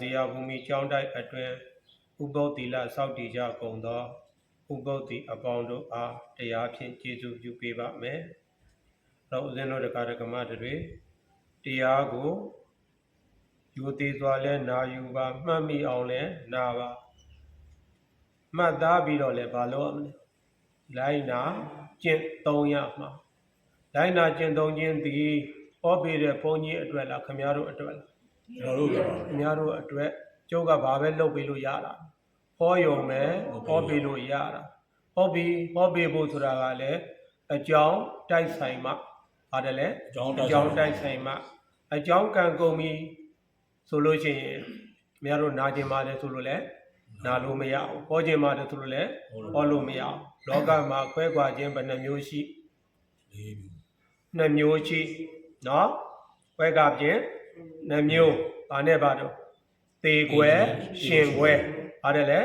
ဇေယဘူမိကျောင်းတိုက်အတွင်ဥပုပ်တိလစောက်တည်ကြကုန်သောဥပုပ်တိအပေါင်းတို့အားတရားဖြင့်ကျေးဇူးပြုပေးပါမယ်။တော့ဦးဇင်းတို့တရားဓမ္မတွေတရားကိုယူသေးစွာလဲနာယူပါမှတ်မိအောင်လဲနာပါမှတ်သားပြီးတော့လဲဘာလို့ရမလဲလိုက်နာကျင့်သုံးရမှာလိုက်နာကျင့်သုံးခြင်းသည်ဟောပေးတဲ့ဘုန်းကြီးအတွက်လားခမည်းတော်အတွက်လား ကျွန်တော်တို့ကပါခင်ဗျားတို့အတွက်ကျုပ်ကဘာပဲလုပ်ပေးလို့ရတာဟောယုံမယ်ဟောပေးလို့ရတာဟောပြီးဟောပေးဖို့ဆိုတာကလည်းအကြောင်းတိုက်ဆိုင်မှပါတယ်လေအကြောင်းအတိုက်ကြောင်းတိုက်ဆိုင်မှအကြောင်းကံကုန်ပြီဆိုလို့ရှိရင်ခင်ဗျားတို့နာကျင်ပါတယ်ဆိုလို့လည်းနာလို့မရဘူးဟောကျင်ပါတယ်ဆိုလို့လည်းဟောလို့မရဘူးလောကမှာခွဲခွာခြင်းဘယ်နှမျိုးရှိလေးမျိုးနှစ်မျိုးရှိနော်ခွဲကဖြင့် နှစ်မျိုးဘာနဲ့ပါတော့သေကွယ်ရှင်ကွယ်ပါတယ်လေ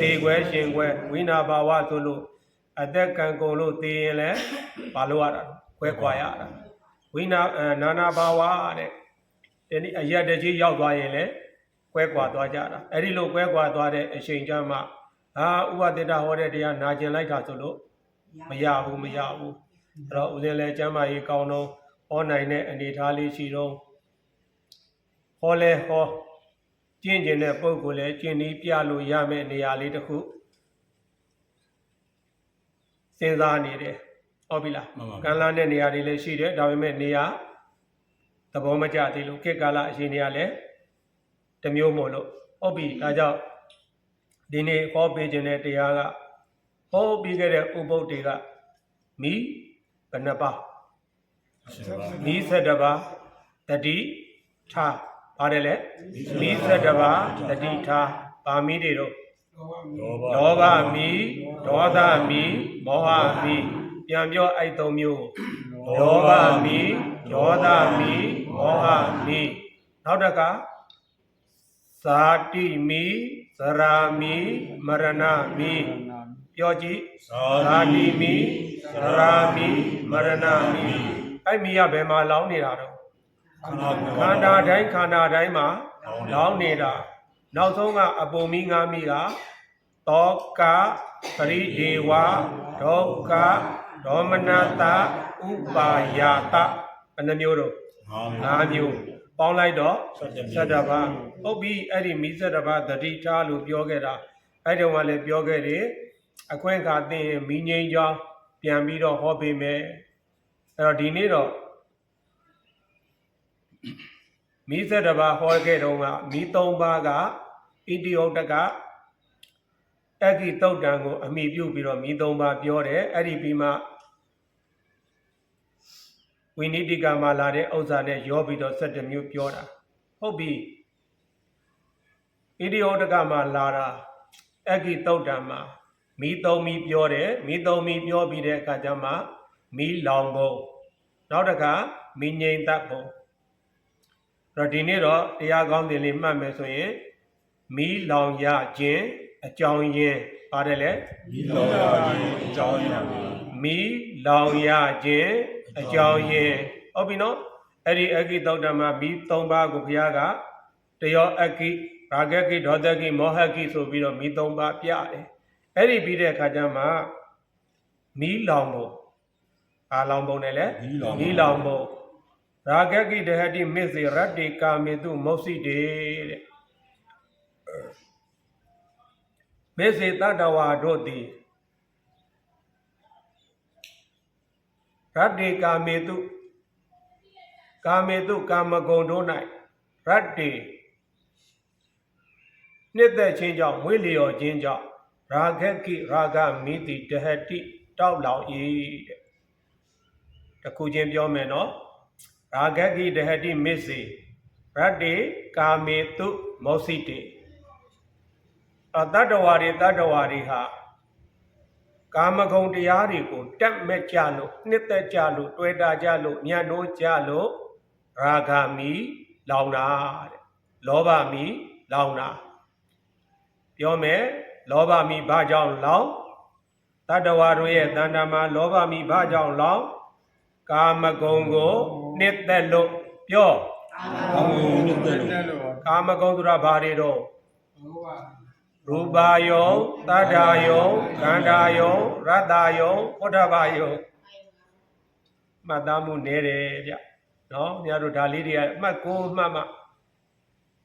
သေကွယ်ရှင်ကွယ်ဝိနာဘာဝဆိုလို့အသက်ကံကုန်လို့သေရင်လည်းဘာလို့ရတာခွဲခွာရတာဝိနာအဲနာနာဘာဝတဲ့ဒီနေ့အရက်တကြီးရောက်သွားရင်လည်းကွဲကွာသွားကြတာအဲ့ဒီလိုကွဲကွာသွားတဲ့အချိန်ကျမှဟာဥပဒေတာဟောတဲ့တရားနာကျင်လိုက်တာဆိုလို့မရဘူးမရဘူးအဲ့တော့ဦးဇင်းလည်းကျမ်းမာရေးကောင်းတော့ဟောနိုင်တဲ့အနေအထားလေးရှိတော့ ဟောလဲဟောကျင့်ကျင်တဲ့ပုံကိုယ်လည်းကျင့်ပြီးပြလို့ရမယ့်နေရာလေးတစ်ခုစဉ်းစားနေတယ်ဟုတ်ပြီလားမှန်ပါကံလာတဲ့နေရာတွေလည်းရှိတယ်ဒါပေမဲ့နေရာသဘောမကျသေးလို့ခေတ်ကာလအရှင်တွေကလည်းတစ်မျိုးမို့လို့ဟုတ်ပြီဒါကြောင့်ဒီနေ့ဟောပေးခြင်းတဲ့တရားကဟောပြီးခဲ့တဲ့ဥပုပ်တွေကမိဘယ်နှပါးရှင်ပါမိဆက်တပါးတတိထား ပါတယ်လေမိဆက်တပါးတတိထားဗာမိတွေတော့လောဘလောဘမိဒေါသမိမောဟမိပြန်ပြောအဲ့သုံးမျိုးလောဘမိဒေါသမိမောဟမိနောက်တစ်ခါဇာတိမိဇရာမိမရဏမိပြောကြည့်သာသာတိမိသရာမိမရဏမိအဲ့မိရဘယ်မှာလောင်းနေတာတော့ ခန္ဓာကိုယ်ခန္ဓာတိုင်းခန္ဓာတိုင်းမှာလောင်းနေတာနောက်ဆုံးကအပုံမိငါမိကတောကပရိဒေဝဒုက္ခဒေါမနတဥပါယတဘယ်နှမျိုးတော့ငါးမျိုး၅မျိုးပေါင်းလိုက်တော့ဆတ်တသတ္တပါဟုတ်ပြီအဲ့ဒီမိသတ္တပါတတိထားလို့ပြောခဲ့တာအဲ့တုန်းကလည်းပြောခဲ့တယ်အခွင့်အခါသိရင်မိငိမ့်ကြောင်းပြန်ပြီးတော့ဟောပေးမယ်အဲ့တော့ဒီနေ့တော့ မိသတ္တပါဟောခဲ့တုန်းကမိ၃ပါးကဣတိဟုတ်တကအက္ခိတုတ်တံကိုအမိပြုပြီးတော့မိ၃ပါးပြောတယ်အဲ့ဒီပြီးမှဝိနိတိကမှာလာတဲ့ဥစ္စာနဲ့ရောပြီးတော့၁၇မျိုးပြောတာဟုတ်ပြီဣတိဟုတ်တကမှာလာတာအက္ခိတုတ်တံမှာမိ၃မီပြောတယ်မိ၃မီပြောပြီးတဲ့အခါကျမှမိလောင်ဘုံနောက်တစ်ခါမိငိမ့်တတ်ဘုံအဲ့ တော့ဒီနေ့တော့တရားကောင်းတင်လေးမှတ်မယ်ဆိုရင်မိလောင်ရခြင်းအကြောင်းရင်းပါတယ်လေမိလောဘခြင်းအကြောင်းရင်းပါမီလောင်ရခြင်းအကြောင်းရင်းဟုတ်ပြီနော်အဲ့ဒီအကိသောတမမီ၃ပါးကိုဘုရားကတယောအကိရာဂကိဒေါသကိမောဟကိဆိုပြီးတော့မီ၃ပါးပြတယ်အဲ့ဒီပြီးတဲ့အခါကျမှမီလောင်ဖို့အာလောင်ပုံနဲ့လေမိလောဘမီလောင်ဖို့ ရာဂကိဒဟတိမစ္စေရတ္တိကာမေတုမောစိတေတဲ့မစ္စေတတ္တဝါတို့သည်ရတ္တိကာမေတုကာမေတုကာမဂုဏ်တို့၌ရတ္တိနှစ်သက်ခြင်းကြောင့်မွေးလျော်ခြင်းကြောင့်ရာဂကိရာဂမိတိတဟတိတောက်လောင်၏တဲ့တခုချင်းပြောမယ်နော် ရာဂကိတဟတိမစ္စေရတ္တိကာမေတုမောစိတေအတတ္တဝါတွေတတ္တဝါတွေဟာကာမဂုဏ်တရားတွေကိုတက်မဲ့ကြလို့နှစ်သက်ကြလို့တွေ့တာကြလို့ညံ့နိုးကြလို့ရာဂမီလောင်တာတဲ့လောဘမီလောင်တာပြောမယ်လောဘမီဘာကြောင့်လောင်တတ္တဝါတို့ရဲ့တဏ္ဍာမှာလောဘမီဘာကြောင့်လောင်ကာမဂုဏ်ကို နှစ်သက်လို့ပြောကောင်းကုန်မြတ်တဲ့လို့ကာမဂုဏ်ဆိုတာဘာတွေတော့ရူပါယောတတ္ထာယောခန္ဓာယောရတ္တယောဘုဒ္ဓဘာယောမှတ်သားမှုနေတယ်ဗျနော်များတို့ဒါလေးတွေကအမှတ်ကိုမှတ်မှ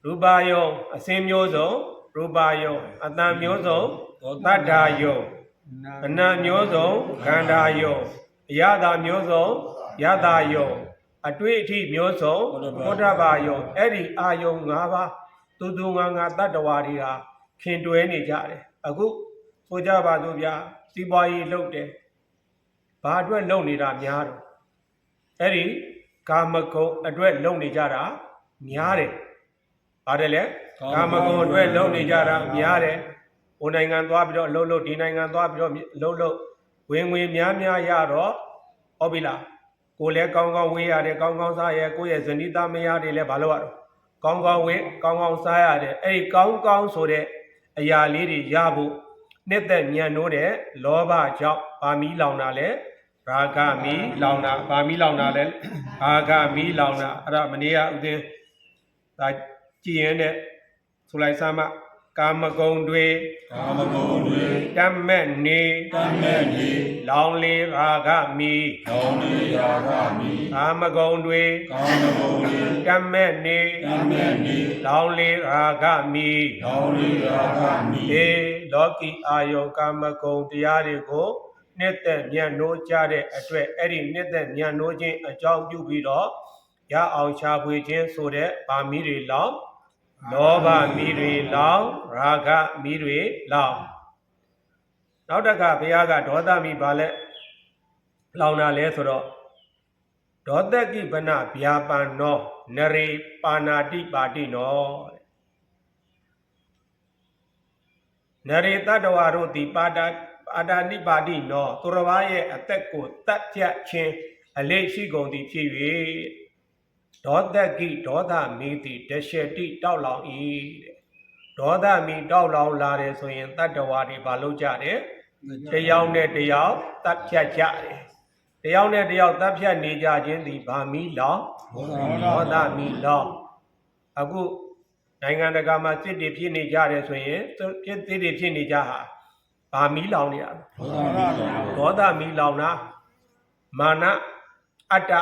ရူပါယောအစင်းမျိုးစုံရူပါယောအတန်မျိုးစုံတတ္ထာယောအနတ်မျိုးစုံခန္ဓာယောအရသာမျိုးစုံယတာယော အတွေ့အထိမျိုးစုံဘုဒ္ဓဘာယောအဲ့ဒီအာယုံ၅ပါးတူတူငါငါတတ္တဝါတွေဟာခင်တွဲနေကြတယ်အခုဆိုကြပါစို့ဗျာစီးပွားရေးလုပ်တယ်ဘာအတွက်လုပ်နေတာများတော့အဲ့ဒီကာမဂုဏ်အတွက်လုပ်နေကြတာများတယ်ပါတယ်လေကာမဂုဏ်အတွက်လုပ်နေကြတာများတယ်ဟိုနိုင်ငံသွားပြီးတော့အလုပ်လုပ်ဒီနိုင်ငံသွားပြီးတော့အလုပ်လုပ်ဝင်ငွေများများရတော့ဟုတ်ပြီလား ကိုယ်လည်းကောင်းကောင်းဝေးရတယ်ကောင်းကောင်းစားရကိုယ့်ရဲ့ဇနီးသားမယားတွေလည်းမလုပ်ရတော့ကောင်းကောင်းဝေးကောင်းကောင်းစားရတယ်အဲ့ဒီကောင်းကောင်းဆိုတဲ့အရာလေးတွေရဖို့နှစ်သက်ညံ့နိုးတဲ့လောဘကြောင့်ဗာမီလောင်တာလဲရာဂမီလောင်တာဗာမီလောင်တာလဲအာဂမီလောင်တာအဲ့ဒါမနေ့ကဥစဉ်ဒါကြည်ရင်တဲ့ဆိုလိုက်စမ်းမ ကာမဂုဏ်တွေကာမဂုဏ်တွေတတ်မဲ့နေတမ်းမဲ့နေလောင်လေရာဂမီကောင်းနေရာဂမိကာမဂုဏ်တွေကာမဂုဏ်တွေတတ်မဲ့နေတမ်းမဲ့နေလောင်လေရာဂမီကောင်းနေရာဂမိေလောကီအာယုံကာမဂုဏ်တရားတွေကိုနှစ်သက်ညံ့နိုးကြတဲ့အတွက်အဲ့ဒီနှစ်သက်ညံ့နိုးခြင်းအကြောင်းပြုပြီးတော့ရအောင်ရှားဖွေခြင်းဆိုတဲ့ဗာမီတွေလောင် လောဘမီတွေလောင်ရာဂမီတွေလောင်နောက်တက်ကဘုရားကဒေါသမီပါလဲလောင်တာလဲဆိုတော့ဒေါသကိပနဗျာပန်နောနရေပါဏာတိပါတိနောတဲ့နရေတတ္တဝါတို့သည်ပါတာပါတာနိပါတိနောသူတစ်ပါးရဲ့အသက်ကိုတတ်ပြတ်ခြင်းအလေးရှိကုန်သည်ဖြစ်၍ ဒေါသကိဒေါသမီသည်တရှတိတောက်လောင်၏တဲ့ဒေါသမီတောက်လောင်လာတယ်ဆိုရင်တတ္တဝါတွေဘာလုပ်ကြတယ်တယောက်နဲ့တယောက်တတ်ဖြတ်ကြတယ်တယောက်နဲ့တယောက်တတ်ဖြတ်နေကြခြင်းသည်ဗာမီလောင်ဘောဓဒေါသမီလောင်အခုနိုင်ငံတကာမှာစစ်တွေဖြစ်နေကြတယ်ဆိုရင်သူဖြစ်စစ်တွေဖြစ်နေကြဟာဗာမီလောင်နေတာဘောဓမိလောင်ဒေါသမီလောင်တာမာနအတ္တ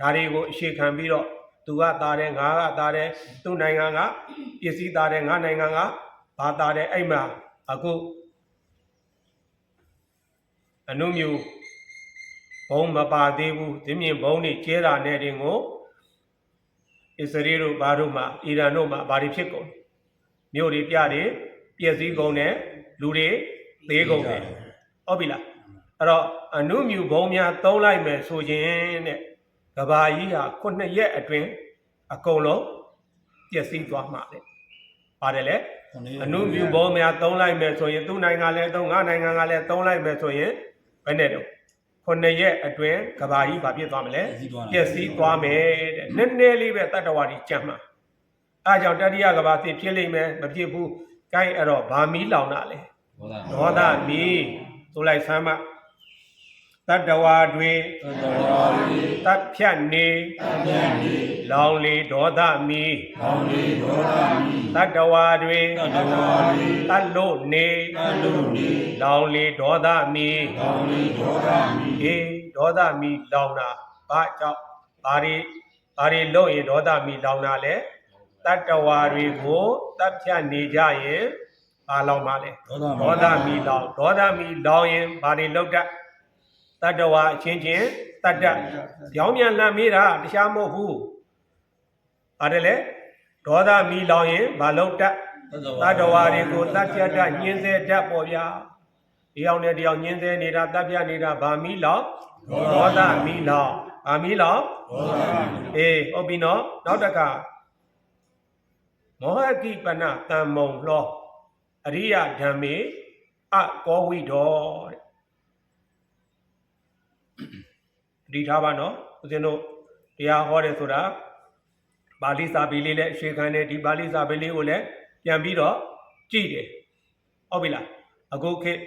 ဒါတွေကိုအခြေခံပြီးတော့ သူကသားတယ်ငါကသားတယ်သူ့နိုင်ငံကပစ္စည်းသားတယ်ငါနိုင်ငံကဘာသားတယ်အဲ့မှာအခုအနုမျိုးဘုံမပါသေးဘူးဒီမြင်ဘုံတွေကျဲတာနဲ့တင်ကိုအစ္စရေးတို့ဘာတို့မှအီရန်တို့မှဘာတွေဖြစ်ကုန်မြို့တွေပြတွေပျက်စီးကုန်တယ်လူတွေသေးကုန်တယ်ဟုတ်ပြီလားအဲ့တော့အနုမြူဘုံများသုံးလိုက်မယ်ဆိုရင်တဲ့ ကဘာကြီးဟာခုနှစ်ရက်အတွင်းအကုန်လုံးပျက်စီးသွားမှာတဲ့ပါတယ်လေအနုမြူဘုံများသုံးလိုက်မယ်ဆိုရင်သူ့နိုင်ငံလည်းသုံးငါနိုင်ငံကလည်းသုံးလိုက်မယ်ဆိုရင်ဘယ်နဲ့တော့ခုနှစ်ရက်အတွင်းကဘာကြီးဘာဖြစ်သွားမလဲပျက်စီးသွားမယ်တဲ့နည်းနည်းလေးပဲတတ္တဝါကြီးကြံ့မှာအဲဒါကြောင့်တတိယကဘာသိဖြစ်လိမ့်မယ်မဖြစ်ဘူးကိုင်းအဲ့တော့ဗာမီလောင်တာလေဒေါသမီဆိုလိုက်ဆမ်းမ တတ္တဝါတွေသတ္တဝါတွေတတ်ဖြတ်နေတမ်းမဲ့နေလောင်လေဒေါသမီကောင်းနေဘောဓမိတတ္တဝါတွေတတ္တဝါတွေတတ်လို့နေတန်လို့နေလောင်လေဒေါသမီကောင်းနေဘောဓမိအေးဒေါသမီလောင်တာဘာကြောင့်ဘာတွေဘာတွေလို့ရင်ဒေါသမီလောင်တာလဲတတ္တဝါတွေကိုတပ်ဖြတ်နေကြရင်ဘာလောင်ပါလဲဘောဓမိဒေါသမီလောင်ဒေါသမီလောင်ရင်ဘာတွေလောက်တတ် တတ္တဝါအချင်းချင်းတတ်တတ်ကြောင်းမြန်လန့်မေးတာတရားမဟုတ်ဘူးပါတယ်လေဒေါသမီလောင်ရင်ဘာလောက်တတ်တတ္တဝါတွေကိုတတ်ဖြတ်တတ်ညှင်းဆဲတတ်ပေါ်ဗျာဒီအောင်နဲ့ဒီအောင်ညှင်းဆဲနေတာတတ်ဖြတ်နေတာဗာမီလောင်ဒေါသမီလောင်ဗာမီလောင်ဘောဓမိအေးဟုတ်ပြီနော်နောက်တကမောဟကိပနတံမုံလောအရိယဓမ္မေအကောဝိဒောတဲ့ ဒီထားပါနော်ဦးဇင်းတို့တရားဟောတယ်ဆိုတာပါဠိစာပေလေးလည်းအရှေခံတယ်ဒီပါဠိစာပေလေးကိုလည်းပြန်ပြီးတော့ကြည့်တယ်ဟုတ်ပြီလားအခုခေတ်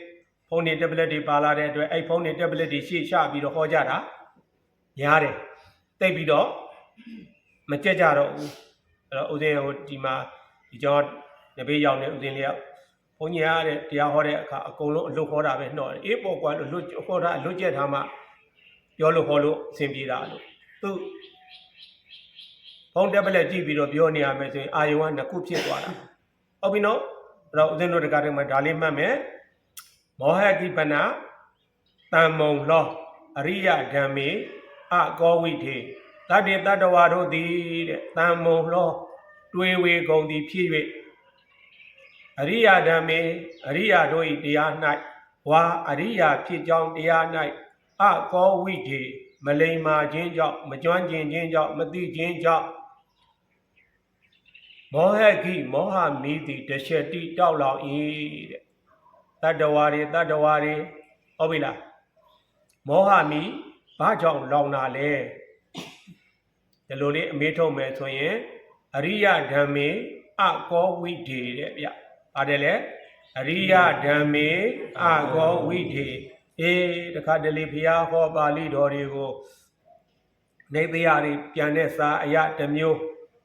ဖုန်းတွေတက်ဘလက်တွေပါလာတဲ့အတွက်အဲ့ဖုန်းတွေတက်ဘလက်တွေရှေ့ချပြီးတော့ဟောကြတာများတယ်တိတ်ပြီးတော့မမကြက်ကြတော့ဘူးအဲ့တော့ဦးဇင်းဟိုဒီမှာဒီကျောင်းတပည့်ရောက်နေဦးဇင်းလေးကဘုန်းကြီးရတဲ့တရားဟောတဲ့အခါအကုန်လုံးအလွတ်ဟောတာပဲနှော့တယ်အေးပေါ်ကွာလို့လွတ်ဟောတာအလွတ်ကျက်ထားမှ ပြောလို့ဟောလို့အဆင်ပြေတာလို့သူဖုန်းတက်ပလက်ကြည့်ပြီးတော့ပြောနေရမယ်ဆိုရင်အာယုံကနှစ်ခုဖြစ်သွားတာဟုတ်ပြီနော်အဲ့တော့ဦးဇင်းတို့တက္ကသိုလ်မှာဒါလေးမှတ်မယ်မောဟကိပနာတမ္မုံလောအရိယဓမ္မေအကောဝိထေတတ္တေတတ္တဝါတို့သည်တဲ့တမ္မုံလောတွေးဝေကုန်သည်ဖြစ်၍အရိယဓမ္မေအရိယတို့၏တရား၌ဝါအရိယဖြစ်ကြောင်းတရား၌ အကောဝိထေမလိမ္မာခြင်းကြောင့်မကြွမ်းကျင်ခြင်းကြောင့်မသိခြင်းကြောင့်မောဟကိမောဟမီသည်တရှတိတောက်လောင်၏တဲ့တတ္တဝါတွေတတ္တဝါတွေဟုတ်ပြီလားမောဟမီဘာကြောင့်လောင်တာလဲဒီလိုလေးအမေးထုတ်မယ်ဆိုရင်အရိယဓမ္မေအကောဝိထေတဲ့ဗျပါတယ်လေအရိယဓမ္မေအကောဝိထေ အေးတခါတလေဘုရားဟောပါဠိတော်တွေကိုနေတရားတွေပြန်တဲ့စာအရာတစ်မျိုး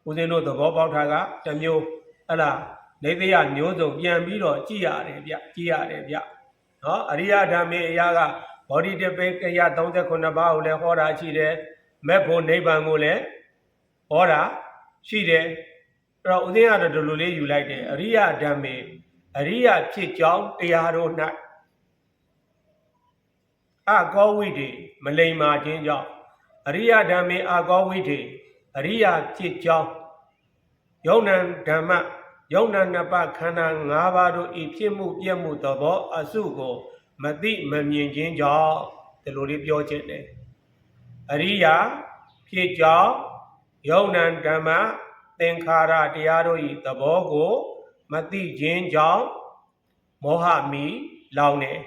ဦးဇင်းတို့သဘောပေါက်တာကတစ်မျိုးအဲ့လားနေတရားမျိုးစုံပြန်ပြီးတော့ကြည်ရတယ်ဗျကြည်ရတယ်ဗျနော်အရိယဓမ္မေအရာကဘောဓိတပေကရ39ပါးကိုလည်းဟောတာရှိတယ်မဲ့ဖို့နိဗ္ဗာန်ကိုလည်းဟောတာရှိတယ်အဲ့တော့ဦးဇင်းကတော့ဒီလိုလေးယူလိုက်တယ်အရိယဓမ္မေအရိယဖြစ်ကြောင်းတရားတို့၌ အကောဝိတေမလိမ္မာခြင်းကြောင့်အရိယဓမ္မေအကောဝိတေအရိယဖြစ်ကြောင်းယုံနံဓမ္မယုံနံနှစ်ပါးခန္ဓာ၅ပါးတို့ဤဖြစ်မှုပြည့်မှုသဘောအစုကိုမသိမမြင်ခြင်းကြောင့်ဒီလိုလေးပြောခြင်းတယ်အရိယာဖြစ်ကြောင်းယုံနံဓမ္မသင်္ခါရတရားတို့ဤသဘောကို မသိခြင်းကြောင့်မောဟမီလောင်တယ်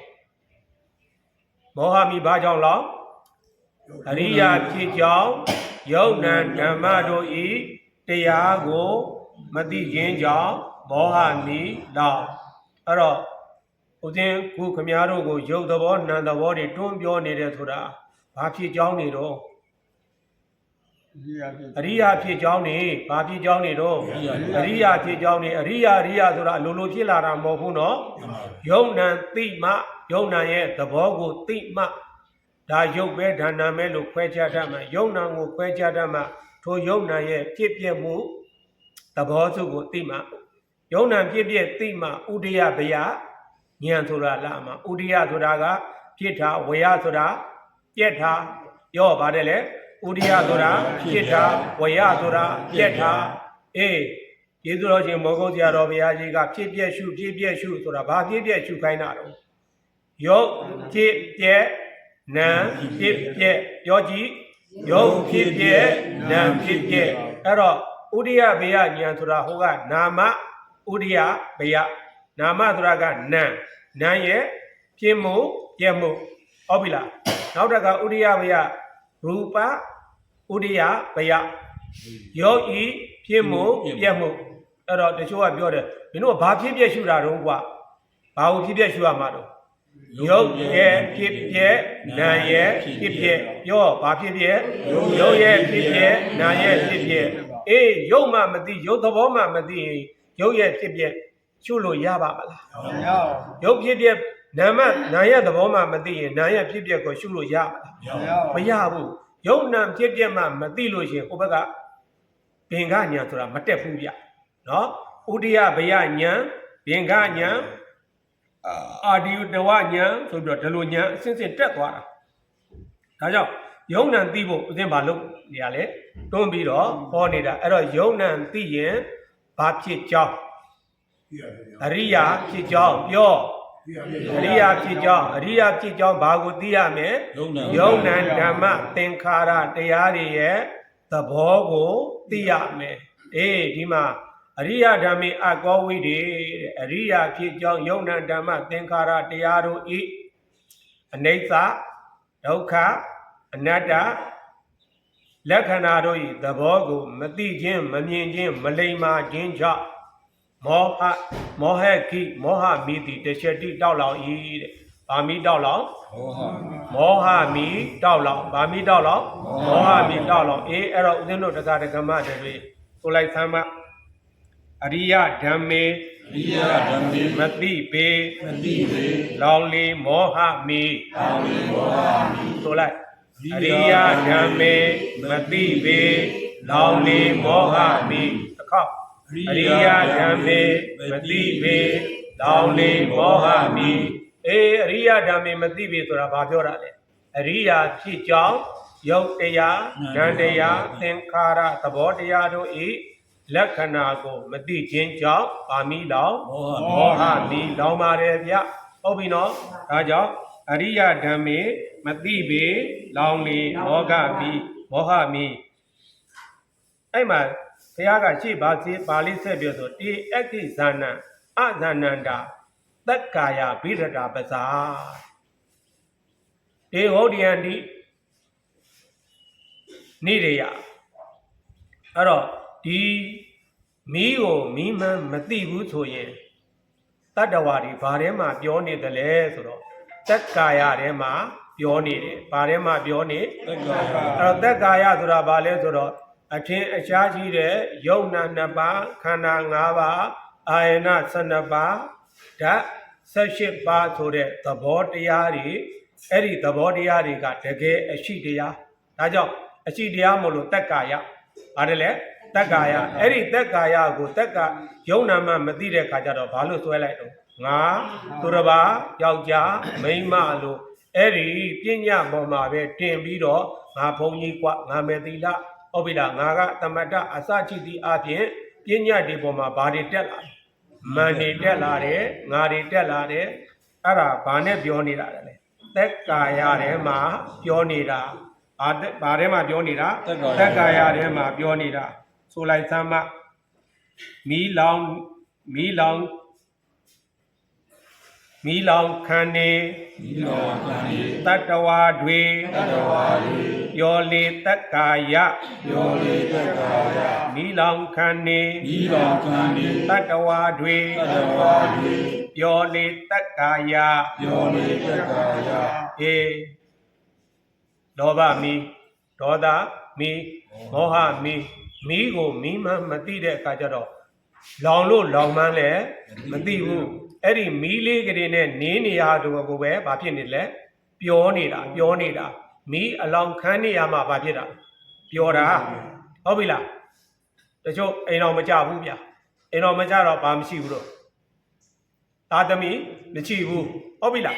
မောဟမီဘာကြောင့်လောင်အရိယာဖြစ်ကြောင်းယုံနံဓမ္မတို့ဤတရားကိုမသိခြင်းကြောင့်မောဟမီလောင်အဲ့တော့ဦးဇင်းခုခမည်းတော်ကိုရုပ်သဘောနာမ်သဘောတွေတွန်းပြောနေတယ်ဆိုတာဘာဖြစ်ကြောင်းနေတော့ အရိယာဖြစ်ကြောင်းနေဘာဖြစ်ကြောင်းနေတော့အရိယာဖြစ်ကြောင်းနေအရိယာအရိယာဆိုတာအလိုလိုဖြစ်လာတာမဟုတ်ဘူးနော်ယုံနံသိမှယုံနံရဲ့သဘောကိုသိမှဒါယုတ်ပဲဒါနာမဲလို့ခွဲခြားတတ်မှယုံနံကိုခွဲခြားတတ်မှထိုယုံနံရဲ့ဖြစ်ပြမှုသဘောစုကိုသိမှယုံနံဖြစ်ပြသိမှဥဒယဘယဉာဏ်ဆိုတာလာမှာဥဒိယဆိုတာကဖြစ်တာဝေယဆိုတာပြက်တာပြောပါတယ်လေ ဥဒိယဆိုတာဖြစ်တာဝေယဆိုတာပြက်တာအေးကျေးဇူးတော်ရှင်မောဂုတ်ဆရာတော်ဘုရားကြီးကဖြစ်ပြက်ရှုဖြစ်ပြက်ရှုဆိုတာဘာဖြစ်ပြက်ရှုခိုင်းတာတော့ယောဖြစ်ပြက်နံဖြစ်ပြက်ပြောကြည့်ယောဖြစ်ပြက်နံဖြစ်ပြက်အဲ့တော့ဥဒိယဘေယဉာဏ်ဆိုတာဟိုကနာမဥဒိယဘေယနာမဆိုတာကနာနာရဲ့ပြင်းမှုပြက်မှုဟုတ်ပြီလားနောက်တကဥရိယဘယ ရူပဥရိယဘယယောဤပြင်းမှုပြက်မှုအဲ့တော့တချို့ကပြောတယ်မင်းတို့ကဘာဖြစ်ပြက်ရှုတာတော့ကွာဘာကိုဖြစ်ပြက်ရှုရမှာတော့ယုတ်ရဲ့ဖြစ်ပြက်နာရဲ့ဖြစ်ပြက်ပြောဘာဖြစ်ပြက်ယုတ်ရဲ့ဖြစ်ပြက်နာရဲ့ဖြစ်ပြက်အေးယုတ်မှမသိယုတ်သဘောမှမသိရင်ယုတ်ရဲ့ဖြစ်ပြက်ရှုလို့ရပါမလားရုပ်ဖြစ်ပြက် နာမနာရသဘောမှမသိရင်နာရဖြစ်ပြက်ကိုရှုလို့ရမလားမရဘူးရုပ်နာဖြစ်ပြက်မှမသိလို့ရှရင်ဟိုဘက်ကဘင်္ဂညာဆိုတာမတက်ဘူးဗျနော်ဥဒိယဘယညာဘင်္ဂညာအာဒီယတဝညာဆိုပြီးတော့ဒီလိုညာအစဉ်စဉ်တက်သွားတာဒါကြောင့်ယုံနံသိဖို့ဥစဉ်ဘာလို့နေရလဲတွန်းပြီးတော့ဟောနေတာအဲ့တော့ယုံနံသိရင်ဘာဖြစ်ကြောင်းအရိယာဖြစ်ကြောင်းပြော အရိယာဖြစ်ကြောင်းအရိယာဖြစ်ကြောင်းဘာကိုသိရမလဲယုံနံယုံနံဓမ္မသင်္ခါရတရားတွေရဲ့သဘောကိုသိရမယ်အေးဒီမှာအရိယာဓမ္မေအကောဝိတေတဲ့အရိယာဖြစ်ကြောင်းယုံနံဓမ္မသင်္ခါရတရားတို့ဤအနိစ္စဒုက္ခအနတ္တလက္ခဏာတို့ဤသဘောကိုမသိခြင်းမမြင်ခြင်းမလိမ္မာခြင်းကြောင့် မောဟမောဟကိမောဟမိတိတရှတိတောက်လောင်ဤတဲ့ဗာမီတောက်လောင်ဟောဟာမောဟမီတောက်လောင်ဗာမီတောက်လောင်မောဟမီတောက်လောင်အေးအဲ့တော့ဦးဇင်းတို့တရားဓမ္မတွေဆိုလိုက်သမ်းမအရိယဓမ္မေရိယဓမ္မေမတိပေမတိပေလောင်လီမောဟမီအာဝေဘောဟာမိဆိုလိုက်အရိယဓမ္မေမတိပေလောင်လီမောဟမီတစ်ခေါက်အ ရိယဓမ္မေမတိပေလောင်လီမောဟမီအေးအရိယဓမ္မေမတိပေဆိုတာဘာပြောတာလဲအရိယာဖြစ်ကြောင်းယုတ်တရားနန္တရားသင်္ခါရသဘောတရားတို့ဤလက္ခဏာကိုမသိခြင်းကြောင့်ပါမီလောင်ဘောဟာမောဟမီလောင်ပါတယ်ဗျဟုတ်ပြီနော်ဒါကြောင့်အရိယဓမ္မေမတိပေလောင်လေမောဟမီမောဟမီအဲ့မှာ ဘုရားကရှေ့ပါစေပါဠိဆက်ပြောဆိုတေအက္ခိဇာနံအဇာနန္တာတက္ကာယဘိရတာပဇာတေဟောဒီယန္တိနိရေယအဲ့တော့ဒီမီးကိုမီးမှန်းမသိဘူးဆိုရင်တတ္တဝါတွေဘာထဲမှာပြောနေတယ်လဲဆိုတော့သက်ကာယထဲမှာပြောနေတယ်ဘာထဲမှာပြောနေတက္ကာယအဲ့တော့သက်ကာယဆိုတာဘာလဲဆိုတော့ အထင်အရှားကြီးတဲ့ယုံနာနှစ်ပါးခန္ဓာ၅ပါးအာယနာ12ပါးဓာတ်18ပါးဆိုတဲ့သဘောတရားတွေအဲ့ဒီသဘောတရားတွေကတကယ်အရှိတရားဒါကြောင့်အရှိတရားမို့လို့သက်ကာယပါတယ်လေသက်ကာယအဲ့ဒီသက်ကာယကိုသက်ကယုံနာမှမသိတဲ့ခါကျတော့ဘာလို့ဆွဲလိုက်တော့ငါသူတစ်ပါးယောက်ျားမိန်းမလို့အဲ့ဒီပညာပေါ်မှာပဲတင်ပြီးတော့ငါဘုံကြီးกว่าငါမေသီလ ဟုတ်ပြီလားငါကသမတအစချိတိအပြင်ပညာဒီပေါ်မှာဘာတွေတက်လာလဲမန်တွေတက်လာတယ်ငါတွေတက်လာတယ်အဲ့ဒါဘာနဲ့ပြောနေတာလဲသက်ကာယထဲမှာပြောနေတာဘာတဲ့ဘာထဲမှာပြောနေတာသက်ကာယထဲမှာပြောနေတာဆိုလိုက်သမ်းမမီးလောင်မီးလောင် မီးလောင်ခန္နေဤလောကံဤတတ္တဝါတွေတတ္တဝါဤပြောလေသက်ကာယယောလေတက္ကာယမီးလောင်ခန္နေဤလောကံဤတတ္တဝါတွေတတ္တဝါဤပြောလေသက်ကာယယောလေတက္ကာယအေလောဘမီဒေါသမီမောဟမီမီကိုမီးမှန်းမသိတဲ့အခါကျတော့လောင်လို့လောင်မှန်းလည်းမသိဘူး အဲ့ဒီမီးလေးကလေးနဲ့နင်းနေရတူကိုပဲဘာဖြစ်နေလဲပျောနေတာပျောနေတာမီးအလောင်ခန်းနေရမှဘာဖြစ်တာပျောတာဟုတ်ပြီလားတချို့အိမ်တော်မကြဘူးဗျာအိမ်တော်မကြတော့ဘာမရှိဘူးတော့သာသမီမရှိဘူးဟုတ်ပြီလား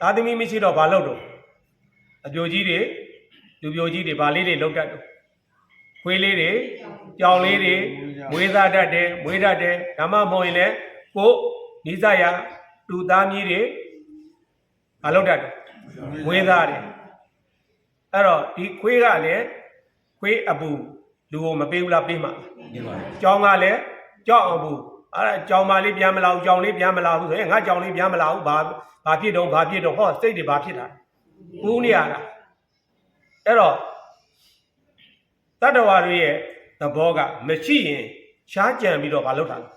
သာသမီမရှိတော့ဘာလုပ်တော့အပြိုကြီးတွေလူပြိုကြီးတွေဘာလေးတွေလောက်တတ်တော့ခွေးလေးတွေကြောင်လေးတွေမွေးသားတတ်တယ်မွေးတတ်တယ်ဓမ္မမဟုတ်ရင်လည်းကိုယ် နိစ္စယတူသားမြည်တွေဘာလောက်တတ်တယ်မွေးသားတယ်အဲ့တော့ဒီခွေးကလည်းခွေးအပူလူကိုမပေးဘူးလားပေးမှာဒီပါကြောင်ကလည်းကြောက်အောင်ဘူးအဲ့ဒါကြောင်မလေးပြန်မလာဘူးကြောင်လေးပြန်မလာဘူးဆိုရင်ငါကြောင်လေးပြန်မလာဘူးဘာဘာဖြစ်တော့ဘာဖြစ်တော့ဟောစိတ်တွေဘာဖြစ်တာပူးနေရတာအဲ့တော့တတ္တဝါတွေရဲ့သဘောကမရှိရင်ရှားကြံပြီးတော့မလုပ်တာလဲ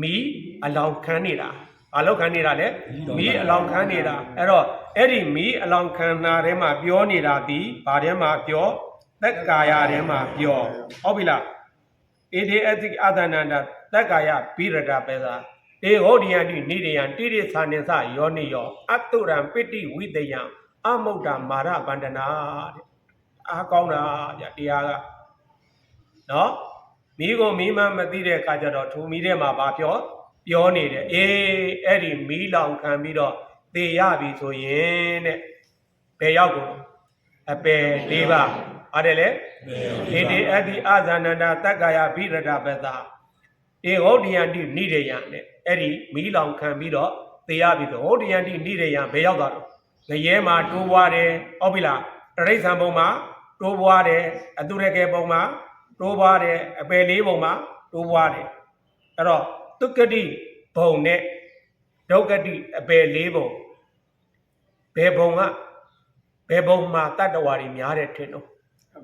မီးအလောင်ခန်းနေတာမလုပ်ခန်းနေတာလေမီးအလောင်ခန်းနေတာအဲ့တော့အဲ့ဒီမီးအလောင်ခန်းနာထဲမှာပြောနေတာဒီဘာထဲမှာပြောသက်ကာယထဲမှာပြောဟုတ်ပြီလားဧတေအတိအာသနန္တတက္ကာယဘိရတပေသာတေဟောဒီယံတိနိရိယံတိရိသာနိသယောနိယောအတုရံပိတိဝိတယံအမုဒ္ဒမာရဗန္ဒနာတဲ့အားကောင်းတာဗျတရားကနော် မိကိုမိမမသိတဲ့အခါကျတော့ထူမိတဲ့မှာဗာပြောပြောနေတယ်အေးအဲ့ဒီမီးလောင်ခံပြီးတော့သေရပြီဆိုရင်တဲ့ဘယ်ရောက်ကုန်အပယ်၄ပါးအားတယ်လေဘေဣတိအတ္တိအာဇာနန္ဒတက္ကာယဘိရတပတဧဟောဒိယန္တိနိရေယံနဲ့အဲ့ဒီမီးလောင်ခံပြီးတော့သေရပြီဆိုဟောဒိယန္တိနိရေယံဘယ်ရောက်သွားတော့ငရဲမှာတိုးပွားတယ်ဟုတ်ပြီလားတရိษံဘုံမှာတိုးပွားတယ်အတုရကေဘုံမှာ တိုးပွားတယ်အပယ်လေးဘုံမှာတိုးပွားတယ်အဲ့တော့တုက္ကတိဘုံနဲ့ဒုက္ကတိအပယ်လေးဘုံဘယ်ဘုံကဘယ်ဘုံမှာတတ္တဝါတွေများတယ်ထင်တော့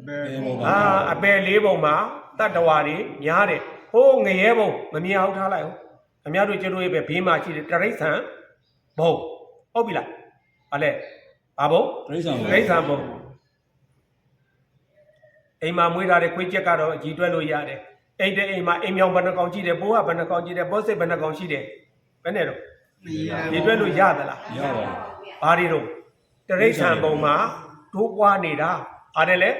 ဘေမောအာအပယ်လေးပုံမှာတတ္တဝါတွေများတယ်ဟိုးငရဲပုံမမြင်အောင်ထားလိုက်ဟုတ်အများတို့ကျတို့ရဲ့ပဲဘေးမှာရှိတယ်တရိษံဘုံဟုတ်ပြီလားဟာလေဘာဘုံပြိဿံတိရစ္ဆာန်ဘုံ အိမ်မှာမွေးထားတဲ့ခွေးချက်ကတော့အကြည်တွက်လို့ရတယ်အိမ်တဲ့အိမ်မှာအိမ်မြောင်ဘယ်နှကောင်ရှိတယ်ပိုးကဘယ်နှကောင်ရှိတယ်ပိုးစိတ်ဘယ်နှကောင်ရှိတယ်ဘယ်နဲ့တော့ကြည်တွက်လို့ရသလားရပါဘူးဘာတွေတော့တရိษံဘုံမှာတိုးပွားနေတာအားတယ်လေတ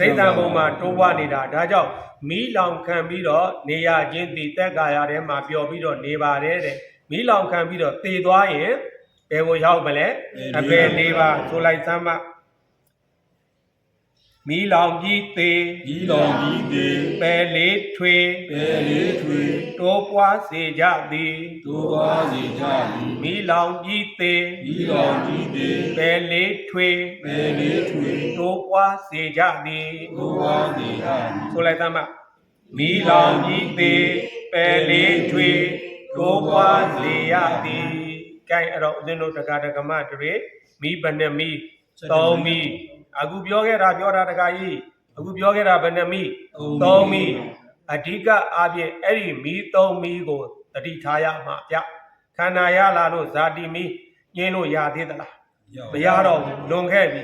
ရိษံဘုံမှာတိုးပွားနေတာဒါကြောင့်မီးလောင်ခံပြီးတော့နေရချင်းတည်တက်ကာရထဲမှာပျော်ပြီးတော့နေပါတယ်တဲ့မီးလောင်ခံပြီးတော့တည်သွားရင်ဘယ်ကိုရောက်မလဲအပေနေပါဆိုလိုက်သမ်းမ မီးလောင်ပြီးတည်ဤတော်ဤသေးပယ်လေးထွေပေလေးထွေတိုးပွားစေကြသည်တို့ပါစီကြ၏မီးလောင်ပြီးတည်ဤတော်ဤသေးပယ်လေးထွေပေလေးထွေတိုးပွားစေကြသည်တို့ပါစီကြ၏ဆိုလိုက်သမမီးလောင်ကြီးသေးပယ်လေးထွေတိုးပွားစေရသည်ကဲအဲ့တော့ဦးဇင်းတို့တက္ကဒကမတွေမီးဘယ်နှမီးသုံးမီး အခုပြောခဲ့တာပြောတာတက္ကကြီးအခုပြောခဲ့တာဘယ်နှမီးသုံးမီးအဓိကအားဖြင့်အဲ့ဒီမီးသုံးမီးကိုတတိထားရမှာဗျခန္ဓာရလာလို့ဇာတိမီးညင်းလို့ရသေးသလားမရတော့ဘူးလွန်ခဲ့ပြီ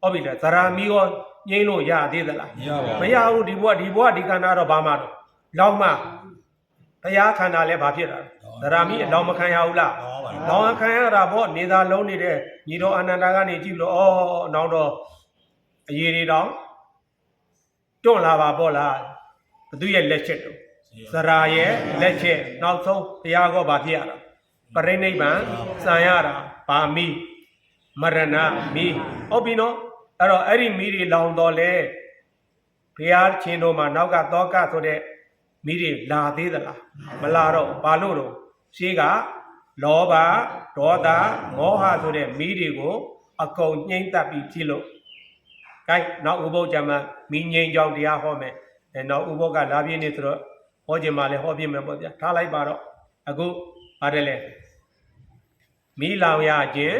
ဟုတ်ပြီလားဇရာမီရောငိမ့်လို့ရသေးသလားရပါမရဘူးဒီဘဝဒီဘဝဒီခန္ဓာတော့ဘာမှတော့လောက်မှဘုရားခန္ဓာလည်းဘာဖြစ်တာလဲဇရာမီအလောင်းမခံရဘူးလားလောင်းခံရတာပေါ့နေသာလုံးနေတဲ့ညီတော်အနန္ဒာကနေကြည့်လို့ဩနောက်တော့ အရေးတွေတောင်တွန့်လာပါပေါ့လားဘသူရဲ့လက်ချက်တော့ဇရာရဲ့လက်ချက်နောက်ဆုံးဘုရားကဘာဖြစ်ရတာပရိနိဗ္ဗာန်စံရတာဗာမိမရဏမီးဟုတ်ပြီနော်အဲ့တော့အဲ့ဒီမီးတွေလောင်တော့လေဘုရားရှင်တို့မှာနောက်ကတောကဆိုတဲ့မီးတွေလာသေးသလားမလာတော့ဘာလို့တော့ရှင်းကလောဘဒေါသမောဟဆိုတဲ့မီးတွေကိုအကုန်ညှိမ့်သက်ပြီးကြည့်လို့ gain နောက်ဥပုပ်ကြမှာမီးငိမ့်ကြောင်တရားဟောမယ်အဲနောက်ဥပုပ်ကလာပြည့်နေဆိုတော့ဟောခြင်းမလဲဟောပြမယ်ပေါ့ဗျာထားလိုက်ပါတော့အခုပါတယ်လေမီးလောင်ရခြင်း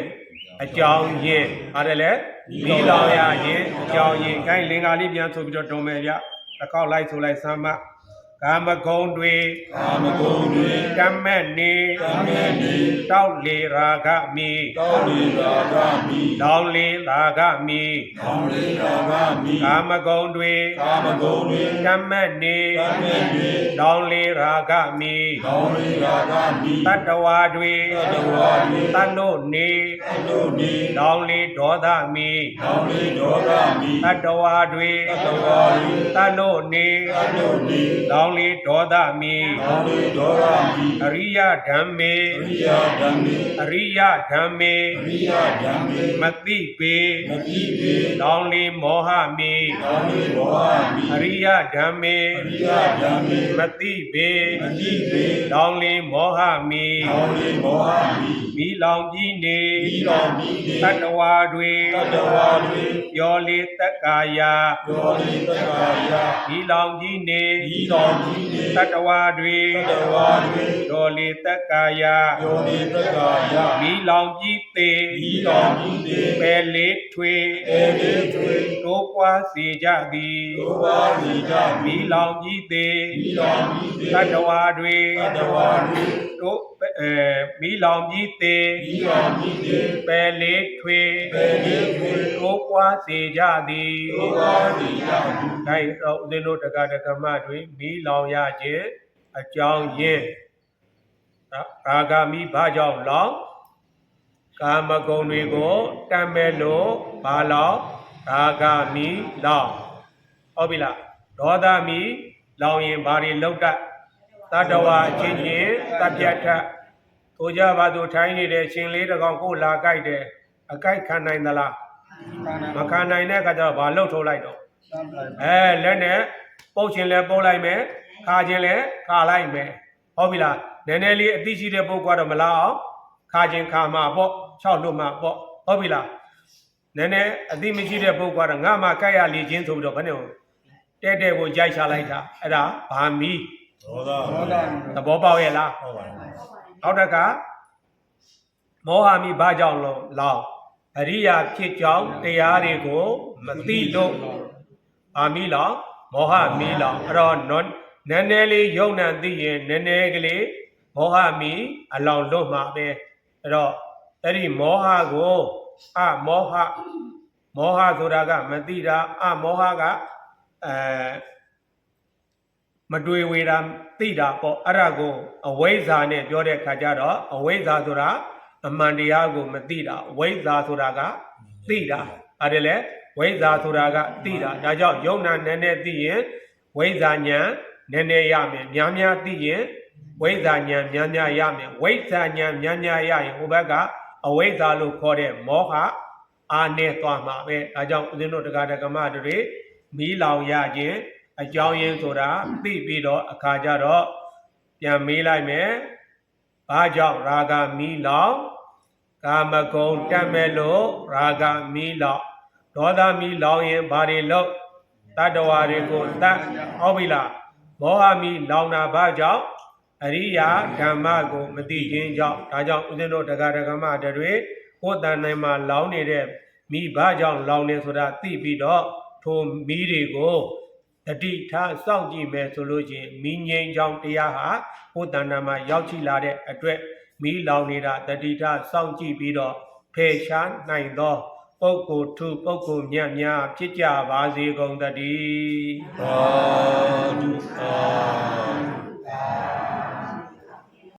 အကြောင်းရင်းပါတယ်လေမီးလောင်ရခြင်းအကြောင်းရင်း gain လင်္ကာလေးပြန်ဆိုပြီးတော့တုံမယ်ဗျတစ်ခေါက်လိုက်ဆိုလိုက်စမ်းမ ကာမဂုဏ်တွေကာမဂုဏ်တွင်ကမ္မက်နေကမ္မေနိတောက်လေရာဂမီတောလီရာဂမိလောင်လေရာဂမီကောင်းလေရာဂမိကာမဂုဏ်တွေကာမဂုဏ်တွင်ကမ္မက်နေကမ္မေနိလောင်လေရာဂမီကောင်းလေရာဂမိတတ္တဝါတွေသတ္တဝါတွင်တန်တို့နေအလိုနိလောင်လေဒေါသမီကောင်းလေဒေါဂမိတတ္တဝါတွေသတ္တဝါတွင်တန်တို့နေအလိုနိလောင်လေဒေါသမီကောင်းလေဒေါဂမိအရိယဓမ္မေအရိယဓမ္မေအရိယဓမ္မေအရိယဓမ္မေမတိပေမတိပေလောင်လေမောဟမီကောင်းလေဘောဟမိအရိ ယဓမ္မေအရိယဓမ္မေမတိပေမတိပေလောင်လေမောဟမီကောင်းလေဘောဟမိမိလောင်ကြီးနေဤတော်မိနေတတ္တဝါတွေတတဝါတွင်ပြောလေတက္ကာယယောနိတက္ကာယမိလောင်ကြီးနေဤတော်မိနေတတ္တဝါတွေတတဝါတွင်ပြောလေတက္ကာယယောနိတက္ကာယမိလောင်ကြီးသေးဤတော်မိနေပယ်လေးထွေအေလေထွေတိုးပွားစေကြသည်သောပါတိကြမိမိလောင်ကြီးသေးဤတော်မိနေတတ္တဝါတွေတတဝါတွင်တိုးအဲမိလောင်ကြီးသေးဤတော်မိနေပယ်လေးထွေပေလေထွေတိုးပွားစေကြသည်သောပါတိကြမိဒါတော့ဦးဇင်းတို့တက္ကဒကမတွေမိလောင်ရခြင်းအကြောင်းရင်းရာဂမိဘာကြောင့်လောင်ကာမဂုဏ်တွေကိုတတ်မဲ့လို့ဘာလောင်ရာဂမိလောင်ဟုတ်ပြီလား ဒေါသမိလောင်ရင်ဘာတွေလောက်တတ်တတ္တဝါအချင်းချင်းတပ်ပြတ်ထက်ထိုကြပါသူထိုင်းနေတဲ့ရှင်လေးတစ်ကောင်ကိုလာကြိုက်တယ်အကြိုက်ခံနိုင်သလားမခံနိုင်တဲ့အခါကျတော့ဘာလှုပ်ထုတ်လိုက်တော့အဲလက်နဲ့ပုတ်ချင်လဲပုတ်လိုက်မယ်ခါချင်လဲခါလိုက်မယ်ဟုတ်ပြီလားနည်းနည်းလေးအသိရှိတဲ့ပုတ်ကတော့မလားအောင်ခါချင်ခါမှာပေါ့၆လွတ်မှာပေါ့ဟုတ်ပြီလားနည်းနည်းအသိမရှိတဲ့ပုတ်ကတော့ငါမှကြိုက်ရလေချင်းဆိုပြီးတော့ဘယ်နဲ့ တဲ့တဲ့ကိုရိုက်ချလိုက်တာအဲ့ဒါဘာမီသောသာသောသာသဘောပေါက်ရဲ့လားဟုတ်ပါဘူးနောက်တစ်ခါမောဟမီဘာကြောင့်လို့လောင်းအရိယာဖြစ်ကြောင်းတရားတွေကိုမသိလို့အာမီလောင်းမောဟမီလောင်းအဲ့တော့နော်နည်းနည်းလေးယုံနံသိရင်နည်းနည်းကလေးမောဟမီအလောင်းလွတ်မှာပဲအဲ့တော့အဲ့ဒီမောဟကိုအမောဟမောဟဆိုတာကမသိတာအမောဟက အဲမတွေ့ဝေတာသိတာပေါ့အဲ့ဒါကိုအဝိဇ္ဇာနဲ့ပြောတဲ့ခါကျတော့အဝိဇ္ဇာဆိုတာအမှန်တရားကိုမသိတာဝိဇ္ဇာဆိုတာကသိတာအဲ့ဒါလေဝိဇ္ဇာဆိုတာကသိတာဒါကြောင့်ယုံနာနည်းနည်းသိရင်ဝိဇ္ဇာဉာဏ်နည်းနည်းရမယ်များများသိရင်ဝိဇ္ဇာဉာဏ်များများရမယ်ဝိဇ္ဇာဉာဏ်များများရရင်ဟိုဘက်ကအဝိဇ္ဇာလို့ခေါ်တဲ့မောဟအာနဲ့သွားမှာပဲဒါကြောင့်ဦးဇင်းတို့တရားဓမ္မတွေ မီးလောင်ရခြင်းအကြောင်းရင်းဆိုတာသိပြီးတော့အခါကျတော့ပြန်မေးလိုက်မယ်ဘာကြောင့်ရာဂမီးလောင်ကာမဂုဏ်တက်မဲ့လို့ရာဂမီးလောင်ဒေါသမီးလောင်ရင်ဘာတွေလုပ်တတ္တဝါတွေကိုတတ်ဟောပြီလားမောဟမီးလောင်တာဘာကြောင့်အရိယာဓမ္မကိုမသိခြင်းကြောင့်ဒါကြောင့်ဦးဇင်းတို့တရားဓမ္မတွေကိုယ်တန်နိုင်မှာလောင်နေတဲ့မိဘာကြောင့်လောင်နေဆိုတာသိပြီးတော့ ထိုမိတွေကိုတတိထားစောင့်ကြည့်မယ်ဆိုလို့ချင်းမိငိမ့်ကြောင့်တရားဟာကိုယ်တန်နာမှာရောက်ချီလာတဲ့အတွက်မိလောင်နေတာတတိထားစောင့်ကြည့်ပြီးတော့ဖေရှားနိုင်သောပုဂ္ဂိုလ်ထုပုဂ္ဂိုလ်မြတ်များဖြစ်ကြပါစေကုန်သတည်းသာဓုသာဓု